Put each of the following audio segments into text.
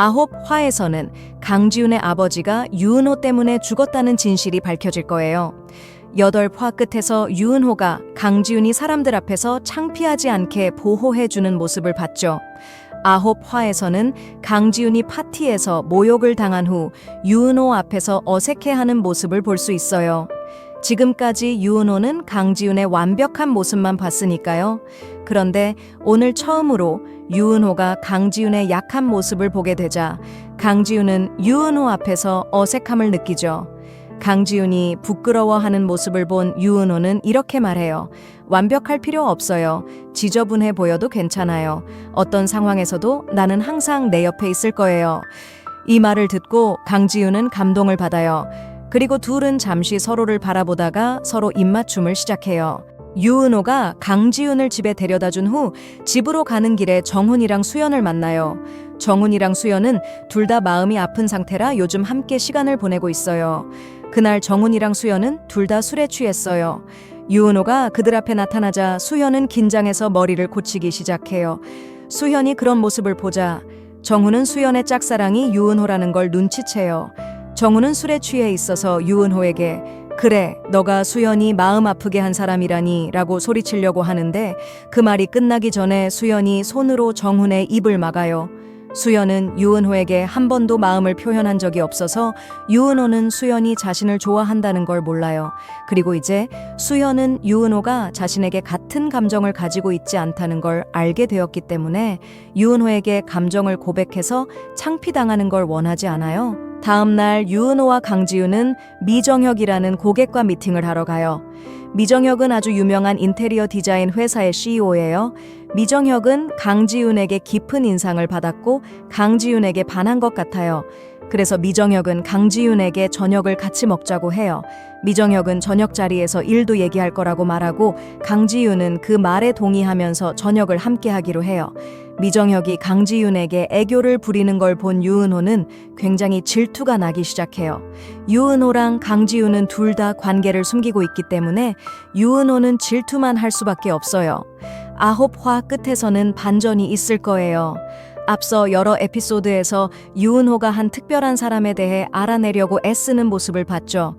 아홉 화에서는 강지훈의 아버지가 유은호 때문에 죽었다는 진실이 밝혀질 거예요. 여덟 화 끝에서 유은호가 강지훈이 사람들 앞에서 창피하지 않게 보호해주는 모습을 봤죠. 아홉 화에서는 강지훈이 파티에서 모욕을 당한 후 유은호 앞에서 어색해하는 모습을 볼 수 있어요. 지금까지 유은호는 강지훈의 완벽한 모습만 봤으니까요. 그런데 오늘 처음으로 유은호가 강지훈의 약한 모습을 보게 되자 강지훈은 유은호 앞에서 어색함을 느끼죠. 강지훈이 부끄러워하는 모습을 본 유은호는 이렇게 말해요. 완벽할 필요 없어요. 지저분해 보여도 괜찮아요. 어떤 상황에서도 나는 항상 내 옆에 있을 거예요. 이 말을 듣고 강지훈은 감동을 받아요. 그리고 둘은 잠시 서로를 바라보다가 서로 입맞춤을 시작해요. 유은호가 강지훈을 집에 데려다 준 후 집으로 가는 길에 정훈이랑 수연을 만나요. 정훈이랑 수연은 둘 다 마음이 아픈 상태라 요즘 함께 시간을 보내고 있어요. 그날 정훈이랑 수연은 둘 다 술에 취했어요. 유은호가 그들 앞에 나타나자 수연은 긴장해서 머리를 고치기 시작해요. 수연이 그런 모습을 보자 정훈은 수연의 짝사랑이 유은호라는 걸 눈치채요. 정훈은 술에 취해 있어서 유은호에게 그래, 너가 수연이 마음 아프게 한 사람이라니 라고 소리치려고 하는데 그 말이 끝나기 전에 수연이 손으로 정훈의 입을 막아요. 수연은 유은호에게 한 번도 마음을 표현한 적이 없어서 유은호는 수연이 자신을 좋아한다는 걸 몰라요. 그리고 이제 수연은 유은호가 자신에게 같은 감정을 가지고 있지 않다는 걸 알게 되었기 때문에 유은호에게 감정을 고백해서 창피당하는 걸 원하지 않아요. 다음 날 유은호와 강지윤은 미정혁이라는 고객과 미팅을 하러 가요. 미정혁은 아주 유명한 인테리어 디자인 회사의 CEO예요. 미정혁은 강지윤에게 깊은 인상을 받았고 강지윤에게 반한 것 같아요. 그래서 미정혁은 강지윤에게 저녁을 같이 먹자고 해요. 미정혁은 저녁 자리에서 일도 얘기할 거라고 말하고 강지윤은 그 말에 동의하면서 저녁을 함께 하기로 해요. 미정혁이 강지윤에게 애교를 부리는 걸 본 유은호는 굉장히 질투가 나기 시작해요. 유은호랑 강지윤은 둘 다 관계를 숨기고 있기 때문에 유은호는 질투만 할 수밖에 없어요. 아홉 화 끝에서는 반전이 있을 거예요. 앞서 여러 에피소드에서 유은호가 한 특별한 사람에 대해 알아내려고 애쓰는 모습을 봤죠.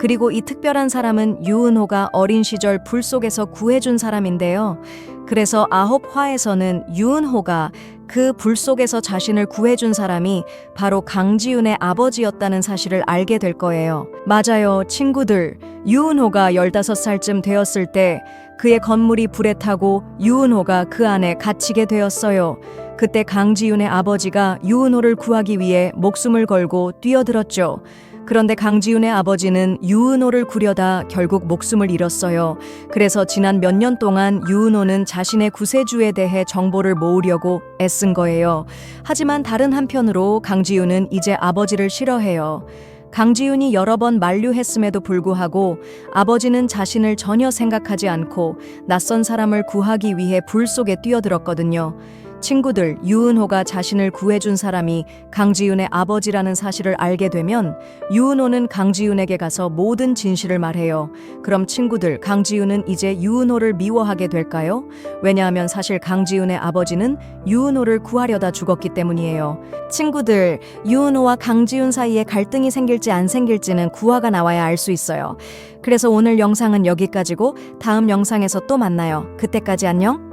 그리고 이 특별한 사람은 유은호가 어린 시절 불 속에서 구해준 사람인데요. 그래서 아홉 화에서는 유은호가 그 불 속에서 자신을 구해준 사람이 바로 강지윤의 아버지였다는 사실을 알게 될 거예요. 맞아요, 친구들. 유은호가 15살쯤 되었을 때 그의 건물이 불에 타고 유은호가 그 안에 갇히게 되었어요. 그때 강지윤의 아버지가 유은호를 구하기 위해 목숨을 걸고 뛰어들었죠. 그런데 강지윤의 아버지는 유은호를 구려다 결국 목숨을 잃었어요. 그래서 지난 몇 년 동안 유은호는 자신의 구세주에 대해 정보를 모으려고 애쓴 거예요. 하지만 다른 한편으로 강지윤은 이제 아버지를 싫어해요. 강지윤이 여러 번 만류했음에도 불구하고 아버지는 자신을 전혀 생각하지 않고 낯선 사람을 구하기 위해 불 속에 뛰어들었거든요. 친구들, 유은호가 자신을 구해준 사람이 강지윤의 아버지라는 사실을 알게 되면 유은호는 강지윤에게 가서 모든 진실을 말해요. 그럼 친구들, 강지윤은 이제 유은호를 미워하게 될까요? 왜냐하면 사실 강지윤의 아버지는 유은호를 구하려다 죽었기 때문이에요. 친구들, 유은호와 강지윤 사이에 갈등이 생길지 안 생길지는 구화가 나와야 알 수 있어요. 그래서 오늘 영상은 여기까지고 다음 영상에서 또 만나요. 그때까지 안녕.